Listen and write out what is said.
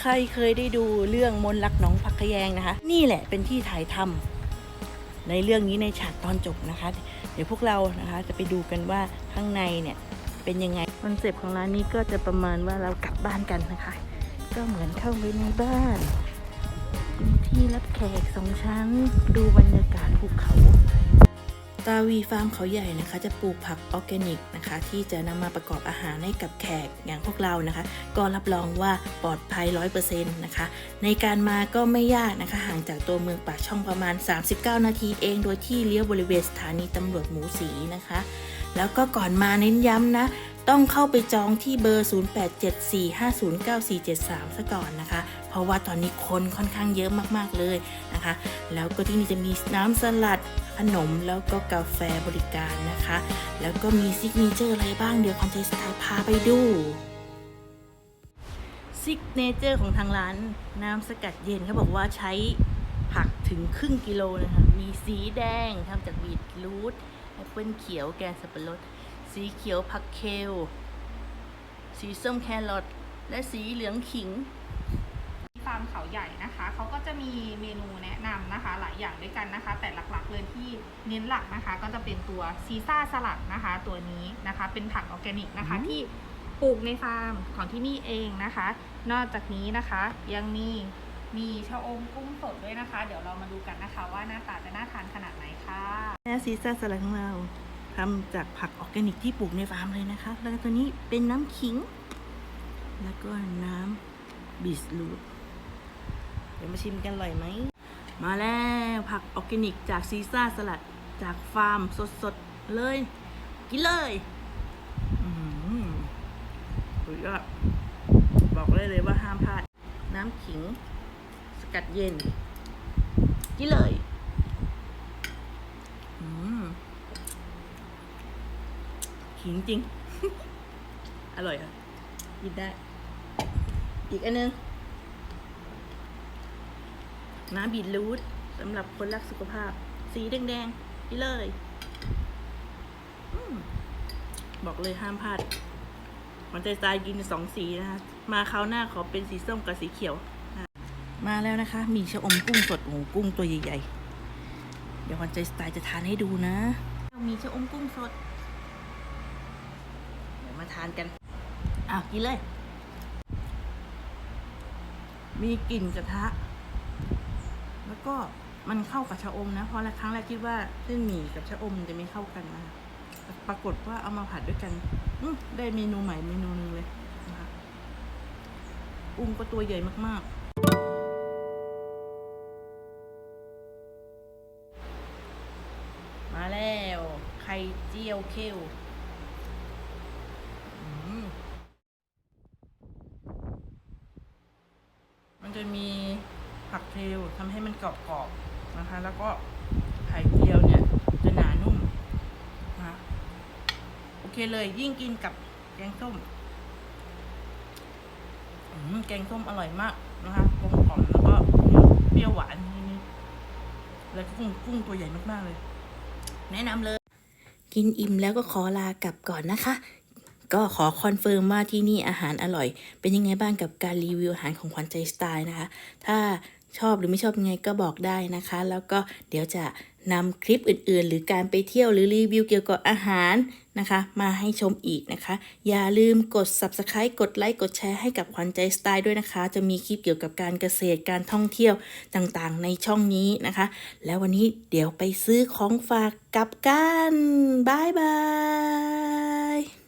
ใครเคยได้ดูเรื่องมนต์รักหน้องพักขยงนะคะ นี่แหละเป็นที่ถ่ายทำในเรื่องนี้ในฉากตอนจบนะคะ เดี๋ยวพวกเรานะคะจะไปดูกันว่าข้างในเนี่ยเป็นยังไงคอนเซปต์ของร้านนี้ก็จะประมาณว่าเรากลับบ้านกันนะคะ ก็เหมือนเข้าไปในบ้าน ที่รับแขกสองชั้น ดูบรรยากาศภูเขา ตาวีฟาร์มเขาใหญ่นะคะ จะปลูกผักออร์แกนิกนะคะ ที่จะนำมาประกอบอาหารให้กับแขกอย่างพวกเรานะคะ ก็รับรองว่าปลอดภัย 100%นะคะ ในการมาก็ไม่ยากนะคะ ห่างจากตัวเมืองปากช่องประมาณ 39 นาทีเอง โดยที่เลี้ยวบริเวณสถานีตำรวจหมูสีนะคะ แล้วก็ก่อนมาเน้นย้ำนะ ต้องเข้าไปจองที่เบอร์ 0874509473 ซะก่อนนะคะ เพราะว่าตอนนี้คนค่อนข้างเยอะมากๆเลยนะคะ แล้วก็ที่นี่จะมีน้ำสลัด ขนมแล้วก็กาแฟบริการนะคะ แล้วก็มีซิกเนเจอร์อะไรบ้างเดี๋ยวคอนเทสไตล์พาไปดูซิกเนเจอร์ของทางร้านน้ำสกัดเย็นเขาบอกว่าใช้ผักถึงครึ่งกิโลนะคะ มีสีแดงทำจากบีทรูทแอปเปิลเขียวแกนสับปะรด สีเขียวผักเคล สีส้มแครอท และสีเหลืองขิงฟาร์มเขาใหญ่นะคะเขาก็จะมีเมนูแนะนำนะคะ หลายอย่างด้วยกันนะคะ แต่หลักๆเลยที่เน้นหลักนะคะ ก็จะเป็นตัวซีซ่าสลัดนะคะ ตัวนี้นะคะ เป็นผักออร์แกนิกนะคะอืมที่ปลูกในฟาร์มของที่นี่เองนะคะ นอกจากนี้นะคะยังมีมีชะอมกุ้งสดด้วยนะคะ เดี๋ยวเรามาดูกันนะคะ ว่าหน้าตาจะน่าทานขนาดไหนค่ะแม่ซีซ่าสลัดของเรา ทำจากผักออร์แกนิกที่ปลูกในฟาร์มเลยนะคะ แล้วตัวนี้เป็นน้ำขิง แล้วก็น้ำบีทรูทเดี๋ยวมาชิมกันอร่อยไหม มาแล้วผักออร์แกนิกจากซีซ่าสลัดจากฟาร์มสดๆเลย กินเลยอืมสุดยอดบอกเลยเลยว่าห้ามพลาด น้ำขิง สกัดเย็น กินเลย อืม ขิงจริง อร่อยค่ะกินได้ อีกอันนึง น้ำบีทรูทสำหรับคนรักสุขภาพ สีแดงๆนี่เลยอบอกเลยห้ามพลาดมันใจตายกินสองสีนะคะ มาคราวหน้าขอเป็นสีส้มกับสีเขียว มาแล้วนะคะ มีชะอมกุ้งสดโอ้กุ้งตัวใหญ่ๆ เดี๋ยววันใจสไตล์จะทานให้ดูนะ มีชะอมกุ้งสด มาทานกันอ้าวกินเลย มีกลิ่นกระทะ แล้วก็มันเข้ากับชะอมนะเพราะละครั้งแรกคิดว่าเส้นหมี่กับชะอมจะไม่เข้ากันนะปรากฏว่าเอามาผัดด้วยกันอืได้เมนูใหม่เมนูนึงเลยนะคะอุ้งก็ตัวใหญ่มากๆมาแล้ว ไข่เจียวเคียวอืมมัน จะมีผักเทลทำให้มันกรอบๆนะคะ แล้วก็ไข่เจียวเนี่ยจะหนานุ่มนะคะโอเคเลยยิ่งกินกับแกงส้มแกงส้มอร่อยมากนะคะกลมกล่อมแล้วก็เปรี้ยวหวานนิดๆแล้วก็กุ้งกุ้งตัวใหญ่มากๆเลย แนะนำเลย กินอิ่มแล้วก็ขอลากลับก่อนนะคะ ก็ขอคอนเฟิร์มว่าที่นี่อาหารอร่อย เป็นยังไงบ้างกับการรีวิวอาหารของขวัญใจสไตล์นะคะ ถ้าชอบหรือไม่ชอบยังไงก็บอกได้นะคะ แล้วก็เดี๋ยวจะนำคลิปอื่นๆ หรือการไปเที่ยวหรือรีวิวเกี่ยวกับอาหารนะคะ มาให้ชมอีกนะคะ อย่าลืมกด subscribe กดไลค์กดแชร์ให้กับขวัญใจสไตล์ด้วยนะคะ จะมีคลิปเกี่ยวกับการเกษตรการท่องเที่ยวต่างๆ ในช่องนี้นะคะ แล้ววันนี้เดี๋ยวไปซื้อของฝากกับกันบายบาย